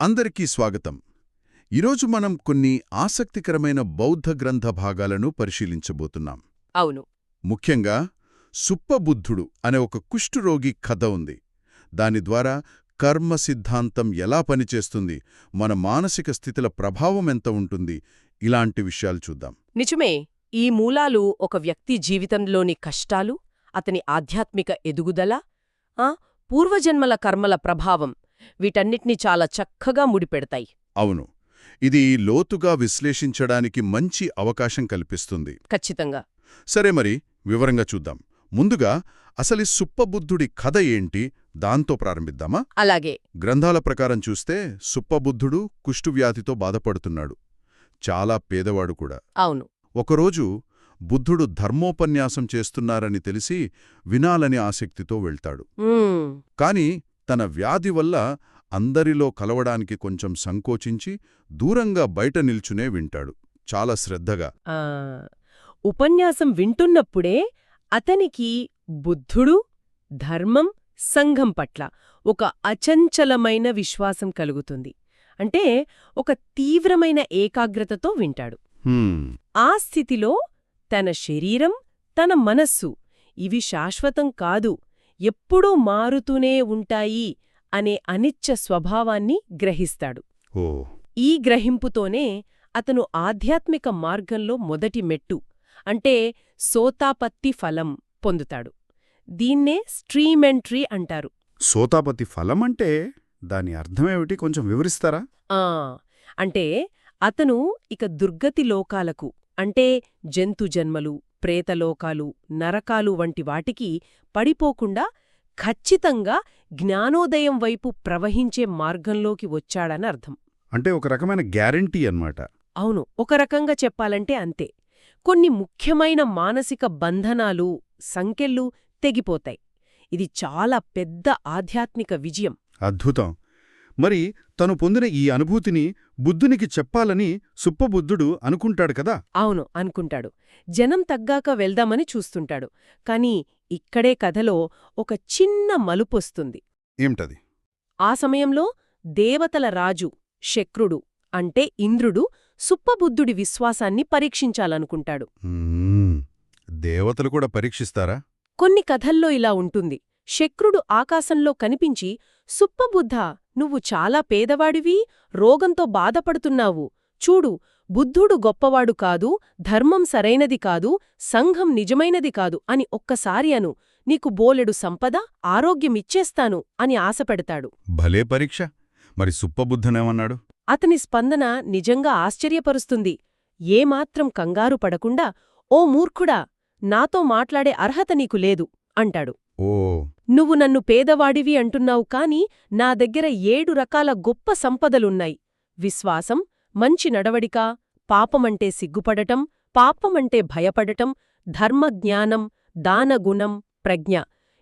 అందరికీ స్వాగతం. ఈరోజు మనం కొన్ని ఆసక్తికరమైన బౌద్ధ గ్రంథ భాగాలను పరిశీలించబోతున్నాం. అవును. ముఖ్యంగా సుప్పబుద్ధుడు అనే ఒక కుష్ఠురోగి కథ ఉంది. దాని ద్వారా కర్మ సిద్ధాంతం ఎలా పనిచేస్తుంది మన మానసిక స్థితుల ప్రభావం ఎంత ఉంటుంది ఇలాంటి విషయాలు చూద్దాం. నిజమే ఈ మూలాలు ఒక వ్యక్తి జీవితంలోని కష్టాలు అతని ఆధ్యాత్మిక ఎదుగుదల ఆ పూర్వజన్మల కర్మల ప్రభావం వీటన్నిటినీ చాలా చక్కగా ముడిపెడతాయి. అవును. ఇది లోతుగా విశ్లేషించడానికి మంచి అవకాశం కల్పిస్తుంది. ఖచ్చితంగా. సరే మరి వివరంగా చూద్దాం. ముందుగా అసలు సుప్పబుద్ధుడి కథ ఏంటి? దాంతో ప్రారంభిద్దామా? అలాగే. గ్రంథాల ప్రకారం చూస్తే సుప్పబుద్ధుడు కుష్ఠువ్యాధితో బాధపడుతున్నాడు. చాలా పేదవాడు కూడా. అవును. ఒకరోజు బుద్ధుడు ధర్మోపన్యాసం చేస్తున్నారని తెలిసి వినాలని ఆసక్తితో వెళ్తాడు. కాని తన వ్యాధి వల్ల అందరిలో కలవడానికి కొంచెం సంకోచించి దూరంగా బయట నిల్చునే వింటాడు. చాలా శ్రద్ధగా. ఆ, ఉపన్యాసం వింటున్నప్పుడే అతనికి బుద్ధుడు ధర్మం సంఘం పట్ల ఒక అచంచలమైన విశ్వాసం కలుగుతుంది. అంటే ఒక తీవ్రమైన ఏకాగ్రతతో వింటాడు. "హ్మ్, ఆ స్థితిలో తన శరీరం తన మనస్సు ఇవి శాశ్వతం కాదు. ఎప్పుడూ మారుతూనే ఉంటాయి అనే అనిచ్చ స్వభావాన్ని గ్రహిస్తాడు. ఓ. ఈ గ్రహింపుతోనే అతను ఆధ్యాత్మిక మార్గంలో మొదటి మెట్టు అంటే సోతాపత్తి ఫలం పొందుతాడు. దీన్నే స్ట్రీమెంట్రీ అంటారు. సోతాపతి ఫలం అంటే దాని అర్థమేమిటి కొంచెం వివరిస్తారా? ఆ అంటే అతను ఇక దుర్గతి లోకాలకు అంటే జంతు జన్మలు ప్రేతలోకాలు నరకాలు వంటి వాటికి పడిపోకుండా ఖచ్చితంగా జ్ఞానోదయం వైపు ప్రవహించే మార్గంలోకి వచ్చాడని అర్థం. అంటే ఒక రకమైన గ్యారంటీ అన్నమాట. అవును ఒక రకంగా చెప్పాలంటే అంతే. కొన్ని ముఖ్యమైన మానసిక బంధనాలు సంకెళ్ళు తెగిపోతాయి. ఇది చాలా పెద్ద ఆధ్యాత్మిక విజయం. అద్భుతం. మరి తను పొందిన ఈ అనుభూతిని బుద్ధునికి చెప్పాలని సుప్పబుద్ధుడు అనుకుంటాడు కదా? అవును అనుకుంటాడు. జనం తగ్గాక వెళ్దామని చూస్తుంటాడు. కాని ఇక్కడే కథలో ఒక చిన్న మలుపొస్తుంది ఏమిటది? ఆ సమయంలో దేవతల రాజు శక్రుడు అంటే ఇంద్రుడు సుప్పబుద్ధుడి విశ్వాసాన్ని పరీక్షించాలనుకుంటాడు. "మ్మ్, దేవతలు కూడా పరీక్షిస్తారా? కొన్ని కథల్లో ఇలా ఉంటుంది. శక్రుడు ఆకాశంలో కనిపించి సుప్పబుద్ధ నువ్వు చాలా పేదవాడివి రోగంతో బాధపడుతున్నావు. చూడు బుద్ధుడు గొప్పవాడు కాదు ధర్మం సరైనది కాదు సంఘం నిజమైనది కాదు అని ఒక్కసారి అను. నీకు బోలెడు సంపద ఆరోగ్యమిచ్చేస్తాను అని ఆశపెడతాడు. భలే పరీక్ష. మరి సుప్పబుద్ధునేమన్నాడు? అతని స్పందన నిజంగా ఆశ్చర్యపరుస్తుంది. ఏమాత్రం కంగారు పడకుండా ఓ మూర్ఖుడా నాతో మాట్లాడే అర్హత నీకు లేదు అంటాడు. నువ్వు నన్ను పేదవాడివి అంటున్నావు కాని నా దగ్గర ఏడు రకాల గొప్ప సంపదలున్నాయి. విశ్వాసం మంచి నడవడిక పాపమంటే సిగ్గుపడటం పాపమంటే భయపడటం ధర్మజ్ఞానం దానగుణం ప్రజ్ఞ.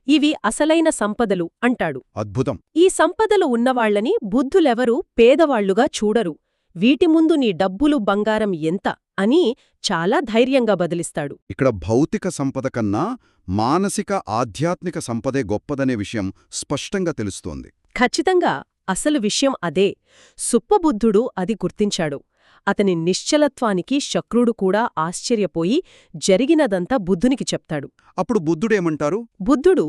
ఇవి అసలైన సంపదలు అంటాడు. అద్భుతం. ఈ సంపదలు ఉన్నవాళ్ళని బుద్ధులెవరూ పేదవాళ్ళుగా చూడరు. వీటి ముందు నీ డబ్బులు బంగారం ఎంత? అని చాలా ధైర్యంగా బదిలిస్తాడు. ఇక్కడ భౌతిక సంపద కన్నా మానసిక ఆధ్యాత్మిక సంపదే గొప్పదనే విషయం స్పష్టంగా తెలుస్తోంది. ఖచ్చితంగా అసలు విషయం అదే. సుప్పబుద్ధుడు అది గుర్తించాడు. అతని నిశ్చలత్వానికి శక్రుడు కూడా ఆశ్చర్యపోయి జరిగినదంతా బుద్ధునికి చెప్తాడు. అప్పుడు బుద్ధుడేమంటారు బుద్ధుడు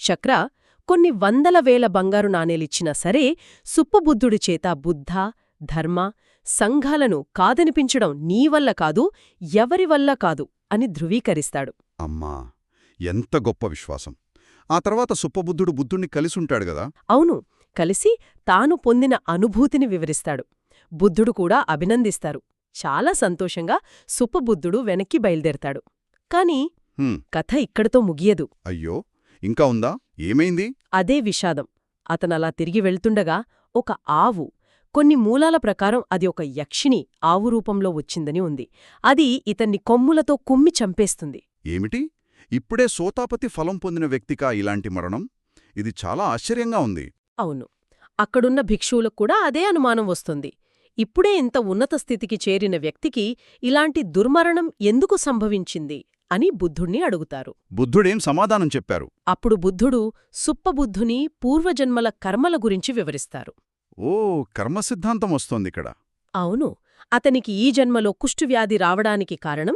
శక్ర కొన్ని వందల వేల బంగారు నాణేలిచ్చినా సరే సుప్పబుద్ధుడి చేత బుద్ధ ధర్మ సంఘాలను కాదనిపించడం నీ వల్ల కాదు ఎవరి వల్ల కాదు అని ధృవీకరిస్తాడు. అమ్మా ఎంత గొప్ప విశ్వాసం. ఆ తర్వాత సుప్పబుద్ధుడు బుద్ధుణ్ణి కలిసుంటాడు గదా? అవును కలిసి తాను పొందిన అనుభూతిని వివరిస్తాడు. బుద్ధుడు కూడా అభినందిస్తారు. చాలా సంతోషంగా సుప్పబుద్ధుడు వెనక్కి బయలుదేరతాడు. కాని కథ ఇక్కడితో ముగియదు. అయ్యో ఇంకా ఉందా? ఏమైంది? అదే విషాదం. అతనలా తిరిగి వెళ్తుండగా ఒక ఆవు కొన్ని మూలాల ప్రకారం అది ఒక యక్షిణి ఆవు రూపంలో వచ్చిందని ఉంది. అది ఇతన్ని కొమ్ములతో కుమ్మి చంపేస్తుంది. ఏమిటి? ఇప్పుడే సోతాపతి ఫలం పొందిన వ్యక్తికా ఇలాంటి మరణం? ఇది చాలా ఆశ్చర్యంగా ఉంది. అవును. అక్కడున్న భిక్షువులకు కూడా అదే అనుమానం వస్తుంది. ఇప్పుడే ఇంత ఉన్నత స్థితికి చేరిన వ్యక్తికి ఇలాంటి దుర్మరణం ఎందుకు సంభవించింది అని బుద్ధుణ్ణి అడుగుతారు. బుద్ధుడేం సమాధానం చెప్పారు? అప్పుడు బుద్ధుడు సుప్పబుద్ధుని పూర్వజన్మల కర్మల గురించి వివరిస్తారు. ఓ కర్మ సిద్ధాంతం వస్తోంది ఇక్కడ. అవును. అతనికి ఈ జన్మలో కుష్ఠువ్యాధి రావడానికి కారణం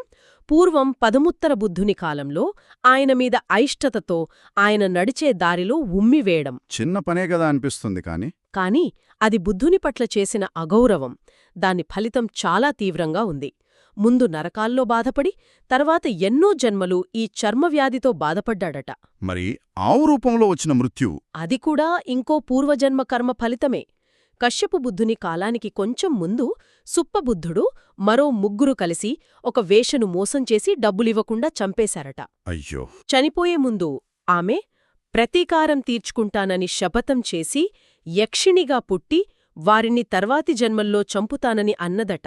పూర్వం పదముత్తర బుద్ధుని కాలంలో ఆయన మీద అయిష్టతతో ఆయన నడిచే దారిలో ఉమ్మివేయడం చిన్న పనే కదా అనిపిస్తుంది కాని. కాని అది బుద్ధుని పట్ల చేసిన అగౌరవం దాని ఫలితం చాలా తీవ్రంగా ఉంది. ముందు నరకాల్లో బాధపడి తర్వాత ఎన్నో జన్మలు ఈ చర్మవ్యాధితో బాధపడ్డాడట. మరి ఆవు రూపంలో వచ్చిన మృత్యువు? అది కూడా ఇంకో పూర్వజన్మ కర్మ ఫలితమే. కశ్యపు బుద్ధుని కాలానికి కొంచెం ముందు సుప్పబుద్ధుడు మరో ముగ్గురు కలిసి ఒక వేషను మోసం చేసి డబ్బులివ్వకుండా చంపేశారట. అయ్యో! చనిపోయే ముందు ఆమె ప్రతీకారం తీర్చుకుంటానని శపథం చేసి యక్షిణిగా పుట్టి వారిని తర్వాతి జన్మల్లో చంపుతానని అన్నదట.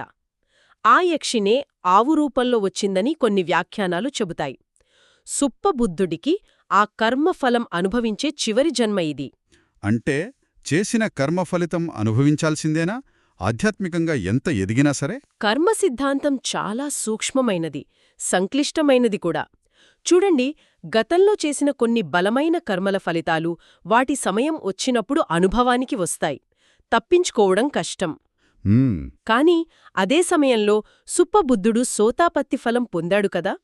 ఆ యక్షినే ఆవు రూపంలో వచ్చిందని కొన్ని వ్యాఖ్యానాలు చెబుతాయి. సుప్పబుద్ధుడికి ఆ కర్మఫలం అనుభవించే చివరి జన్మ ఇది. అంటే చేసిన కర్మ ఫలితం అనుభవించాల్సిందేనా? ఆధ్యాత్మికంగా ఎంత ఎదిగినా సరే? కర్మ సిద్ధాంతం చాలా సూక్ష్మమైనది సంక్లిష్టమైనది కూడా. చూడండి గతంలో చేసిన కొన్ని బలమైన కర్మల ఫలితాలు వాటి సమయం వచ్చినప్పుడు అనుభవానికి వస్తాయి. తప్పించుకోవడం కష్టం. కాని అదే సమయంలో సుప్పబుద్ధుడు సోతాపత్తి ఫలం పొందాడు కదా?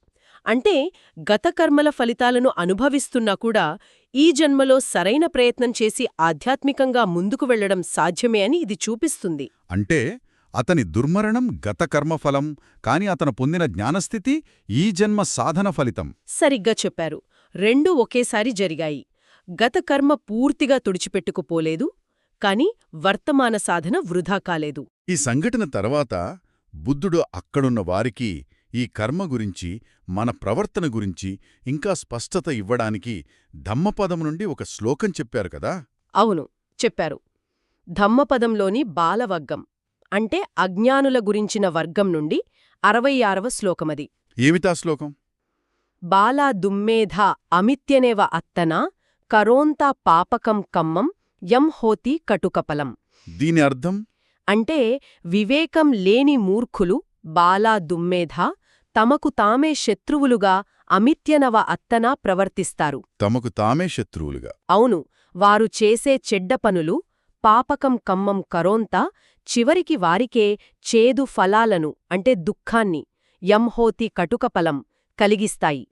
అంటే గత కర్మల ఫలితాలను అనుభవిస్తున్నా కూడా ఈ జన్మలో సరైన ప్రయత్నం చేసి ఆధ్యాత్మికంగా ముందుకు వెళ్ళడం సాధ్యమే అని ఇది చూపిస్తుంది. అంటే అతని దుర్మరణం గత కర్మఫలం కాని అతను పొందిన జ్ఞానస్థితి ఈ జన్మ సాధన ఫలితం. సరిగ్గా చెప్పారు. రెండూ ఒకేసారి జరిగాయి. గత కర్మ పూర్తిగా తుడిచిపెట్టుకుపోలేదు కాని వర్తమాన సాధన వృధా కాలేదు. ఈ సంఘటన తర్వాత బుద్ధుడు అక్కడున్న వారికి ఈ కర్మ గురించి మన ప్రవర్తన గురించి ఇంకా స్పష్టత ఇవ్వడానికి ధమ్మపదం నుండి ఒక శ్లోకం చెప్పారు కదా? అవును చెప్పారు. ధమ్మపదంలోని బాలవర్గం అంటే అజ్ఞానుల గురించిన వర్గం నుండి అరవై ఆరవ శ్లోకమది. ఏమిటా శ్లోకం? బాలా దుమ్మేధ అమిత్యనేవ అత్తనా కరోంతా పాపకం కమ్మం యం హోతి కటుకపలం. దీని అర్థం? అంటే వివేకం లేని మూర్ఖులు బాలా దుమ్మేధ తమకు తామే శత్రువులుగా అమిత్యనవ అత్తనా ప్రవర్తిస్తారు. తమకు తామే శత్రువులుగా. అవును వారు చేసే చెడ్డ పనులు పాపకం కమ్మం కరోంత చివరికి వారికే చేదు ఫలాలను అంటే దుఃఖాన్ని యంహోతి కటుకపలం కలిగిస్తాయి.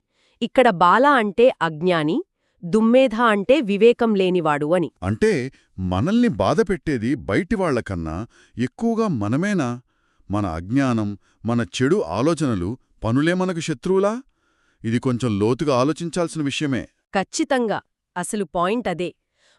ఇక్కడ బాల అంటే అజ్ఞాని దుమ్మేధ అంటే వివేకం లేనివాడు అని. అంటే మనల్ని బాధపెట్టేది బయటివాళ్ళకన్నా ఎక్కువగా మనమేనా? మన అజ్ఞానం మన చెడు ఆలోచనలు పనులే మనకు శత్రువులా? ఇది కొంచెం లోతుగా ఆలోచించాల్సిన విషయమే. ఖచ్చితంగా. అసలు పాయింట్ అదే.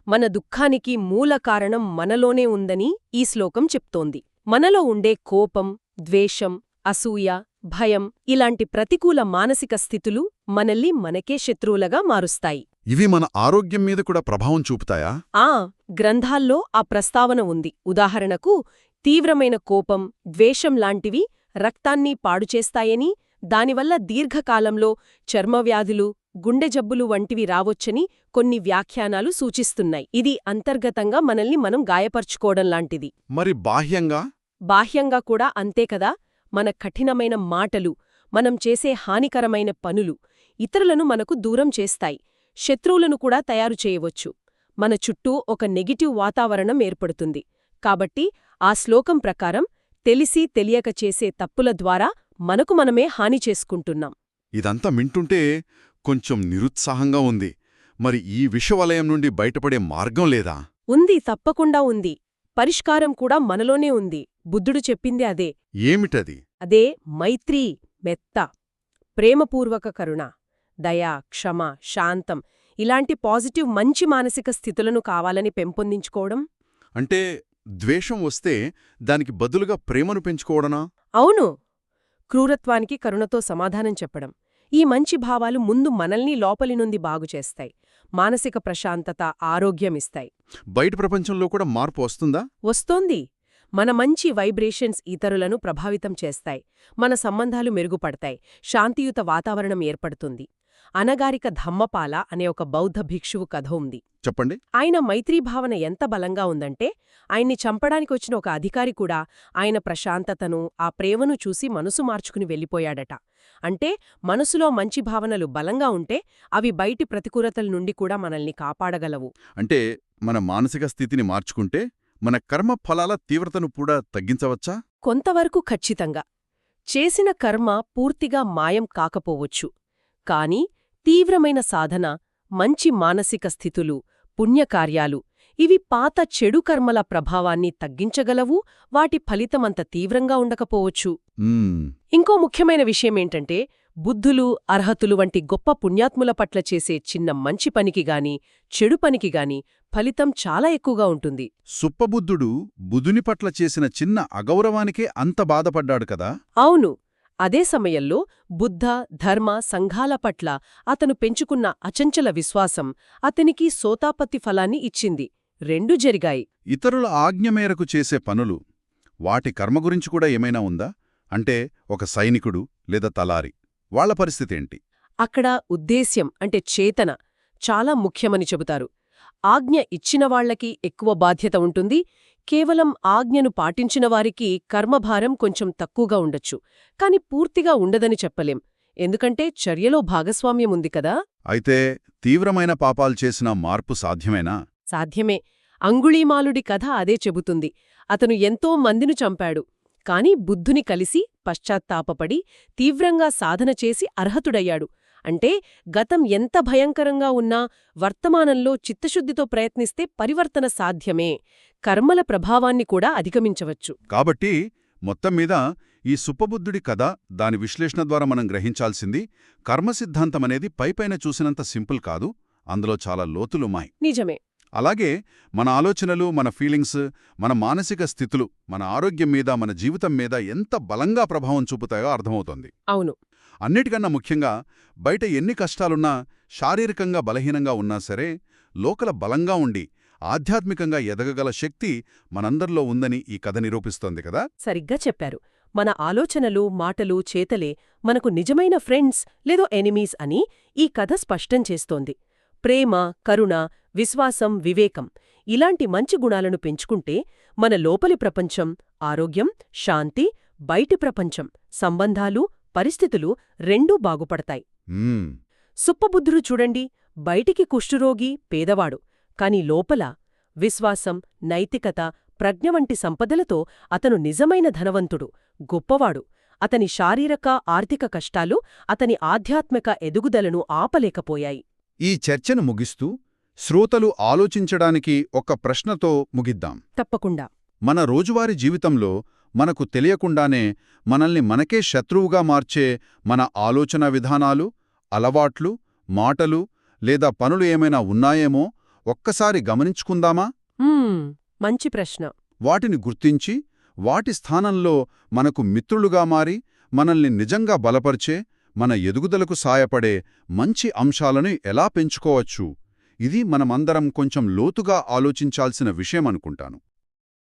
మన దుఃఖానికి మూల కారణం మనలోనే ఉందని ఈ శ్లోకం చెప్తోంది. మనలో ఉండే కోపం ద్వేషం అసూయ భయం ఇలాంటి ప్రతికూల మానసిక స్థితులు మనల్ని మనకే శత్రువులుగా మారుస్తాయి. ఇవి మన ఆరోగ్యం మీద కూడా ప్రభావం చూపుతాయా? ఆ గ్రంథాల్లో ఆ ప్రస్తావన ఉంది. ఉదాహరణకు తీవ్రమైన కోపం ద్వేషం లాంటివి రక్తాన్ని పాడుచేస్తాయని దానివల్ల దీర్ఘకాలంలో చర్మవ్యాధులు గుండె జబ్బులు వంటివి రావొచ్చని కొన్ని వ్యాఖ్యానాలు సూచిస్తున్నాయి. ఇది అంతర్గతంగా మనల్ని మనం గాయపర్చుకోవడం లాంటిది. మరి బాహ్యంగా? బాహ్యంగా కూడా అంతే కదా! మన కఠినమైన మాటలు మనం చేసే హానికరమైన పనులు ఇతరులను మనకు దూరం చేస్తాయి. శత్రువులను కూడా తయారు చేయవచ్చు. మన చుట్టూ ఒక నెగిటివ్ వాతావరణం ఏర్పడుతుంది. కాబట్టి ఆ శ్లోకం ప్రకారం తెలిసి తెలియక చేసే తప్పుల ద్వారా మనకు మనమే హాని చేసుకుంటున్నాం. ఇదంతా వింటుంటే కొంచెం నిరుత్సాహంగా ఉంది. మరి ఈ విషవలయం నుండి బయటపడే మార్గం లేదా? ఉంది తప్పకుండా ఉంది. పరిష్కారం కూడా మనలోనే ఉంది. బుద్ధుడు చెప్పింది అదే. ఏమిటది? అదే మైత్రీ మెత్త ప్రేమపూర్వక కరుణ దయ క్షమ శాంతం. ఇలాంటి పాజిటివ్ మంచి మానసిక స్థితులను కావాలని పెంపొందించుకోవడం? అంటే ద్వేషం వస్తే దానికి బదులుగా ప్రేమను పెంచుకోవడనా? అవును. క్రూరత్వానికి కరుణతో సమాధానం చెప్పడం. ఈ మంచి భావాలు ముందు మనల్ని లోపలి నుండి బాగుచేస్తాయి మానసిక ప్రశాంతత ఆరోగ్యమిస్తాయి బయట ప్రపంచంలో కూడా మార్పు వస్తుందా? వస్తోంది. మన మంచి వైబ్రేషన్స్ ఇతరులను ప్రభావితం చేస్తాయి. మన సంబంధాలు మెరుగుపడతాయి. శాంతియుత వాతావరణం ఏర్పడుతుంది. అనగారిక ధమ్మపాల అనే ఒక బౌద్ధ భిక్షువు కథ ఉంది. చెప్పండి. ఆయన మైత్రీ భావన ఎంత బలంగా ఉందంటే ఆయన్ని చంపడానికి వచ్చిన ఒక అధికారి కూడా ఆయన ప్రశాంతతను ఆ ప్రేమను చూసి మనసు మార్చుకుని వెళ్ళిపోయాడట. అంటే మనసులో మంచి భావనలు బలంగా ఉంటే అవి బయటి ప్రతికూలతల నుండి కూడా మనల్ని కాపాడగలవు. అంటే మన మానసిక స్థితిని మార్చుకుంటే మన కర్మ ఫలాల తీవ్రతను కూడా తగ్గించవచ్చా? కొంతవరకు ఖచ్చితంగా. చేసిన కర్మ పూర్తిగా మాయం కాకపోవచ్చు. కాని తీవ్రమైన సాధన మంచి మానసిక స్థితులు పుణ్యకార్యాలు ఇవి పాత చెడు కర్మల ప్రభావాన్ని తగ్గించగలవు వాటి ఫలితమంత తీవ్రంగా ఉండకపోవచ్చు. ఇంకో ముఖ్యమైన విషయమేంటంటే బుద్ధులు అర్హతులు వంటి గొప్ప పుణ్యాత్ముల పట్ల చేసే చిన్న మంచి పనికి గాని చెడు పనికి గాని ఫలితం చాలా ఎక్కువగా ఉంటుంది. సుప్పబుద్ధుడు బుధుని పట్ల చేసిన చిన్న అగౌరవానికే అంత బాధపడ్డాడు కదా? అవును. అదే సమయంలో బుద్ధ ధర్మ సంఘాల పట్ల అతను పెంచుకున్న అచంచల విశ్వాసం అతనికి సోతాపత్తి ఫలాన్ని ఇచ్చింది. రెండూ జరిగాయి. ఇతరుల ఆజ్ఞ మేరకు చేసే పనులు వాటి కర్మ గురించి కూడా ఏమైనా ఉందా? అంటే ఒక సైనికుడు లేదా తలారి వాళ్ళ పరిస్థితేంటి అక్కడ ఉద్దేశ్యం అంటే చేతన చాలా ముఖ్యమని చెబుతారు. ఆజ్ఞ ఇచ్చిన వాళ్ళకి ఎక్కువ బాధ్యత ఉంటుంది కేవలం ఆజ్ఞను పాటించిన వారికి కర్మభారం కొంచెం తక్కువగా ఉండొచ్చు కాని పూర్తిగా ఉండదని చెప్పలేం. ఎందుకంటే చర్యలో భాగస్వామ్యం ఉంది కదా? అయితే తీవ్రమైన పాపాలు చేసిన మార్పు సాధ్యమేనా? సాధ్యమే. అంగుళీమాలుడి కథ అదే చెబుతుంది. అతను ఎంతో మందిని చంపాడు. కాని బుద్ధుని కలిసి పశ్చాత్తాపపడి తీవ్రంగా సాధన చేసి అర్హతుడయ్యాడు. అంటే గతం ఎంత భయంకరంగా ఉన్నా వర్తమానంలో చిత్తశుద్ధితో ప్రయత్నిస్తే పరివర్తన సాధ్యమే. కర్మల ప్రభావాన్ని కూడా అధిగమించవచ్చు. కాబట్టి మొత్తం మీద ఈ సుప్పబుద్ధుడి కథ దాని విశ్లేషణ ద్వారా మనం గ్రహించాల్సింది కర్మ సిద్ధాంతమనేది పైపైన చూసినంత సింపుల్ కాదు అందులో చాలా లోతులుమాయి నిజమే. అలాగే మన ఆలోచనలు మన ఫీలింగ్స్ మన మానసిక స్థితులు మన ఆరోగ్యం మీద మన జీవితం మీద ఎంత బలంగా ప్రభావం చూపుతాయో అర్థమవుతోంది. అవును. అన్నిటికన్నా ముఖ్యంగా బయట ఎన్ని కష్టాలున్నా శారీరకంగా బలహీనంగా ఉన్నా సరే లోకల బలంగా ఉండి ఆధ్యాత్మికంగా ఎదగగల శక్తి మనందరిలో ఉందని ఈ కథ నిరూపిస్తోంది కదా? సరిగ్గా చెప్పారు. మన ఆలోచనలు మాటలు చేతలే మనకు నిజమైన ఫ్రెండ్స్ లేదో ఎనిమీస్ అని ఈ కథ స్పష్టం చేస్తోంది. ప్రేమ కరుణ విశ్వాసం వివేకం ఇలాంటి మంచి గుణాలను పెంచుకుంటే మన లోపలి ప్రపంచం ఆరోగ్యం శాంతి బయటి ప్రపంచం సంబంధాలు పరిస్థితులు రెండూ బాగుపడతాయి. సుప్పబుద్ధుడు చూడండి బయటికి కుష్ఠురోగి పేదవాడు. కాని లోపల విశ్వాసం నైతికత ప్రజ్ఞ వంటి సంపదలతో అతను నిజమైన ధనవంతుడు గొప్పవాడు. అతని శారీరక ఆర్థిక కష్టాలు అతని ఆధ్యాత్మిక ఎదుగుదలను ఆపలేకపోయాయి. ఈ చర్చను ముగిస్తూ శ్రోతలు ఆలోచించడానికి ఒక ప్రశ్నతో ముగిద్దాం. తప్పకుండా. మన రోజువారీ జీవితంలో మనకు తెలియకుండానే మనల్ని మనకే శత్రువుగా మార్చే మన ఆలోచన విధానాలు అలవాట్లు మాటలు లేదా పనులు ఏమైనా ఉన్నాయేమో ఒక్కసారి గమనించుకుందామా? మంచి ప్రశ్న. వాటిని గుర్తించి వాటి స్థానంలో మనకు మిత్రులుగా మారి మనల్ని నిజంగా బలపరిచే మన ఎదుగుదలకు సాయపడే మంచి అంశాలను ఎలా పెంచుకోవచ్చు? ఇది మనమందరం కొంచెం లోతుగా ఆలోచించాల్సిన విషయమనుకుంటాను.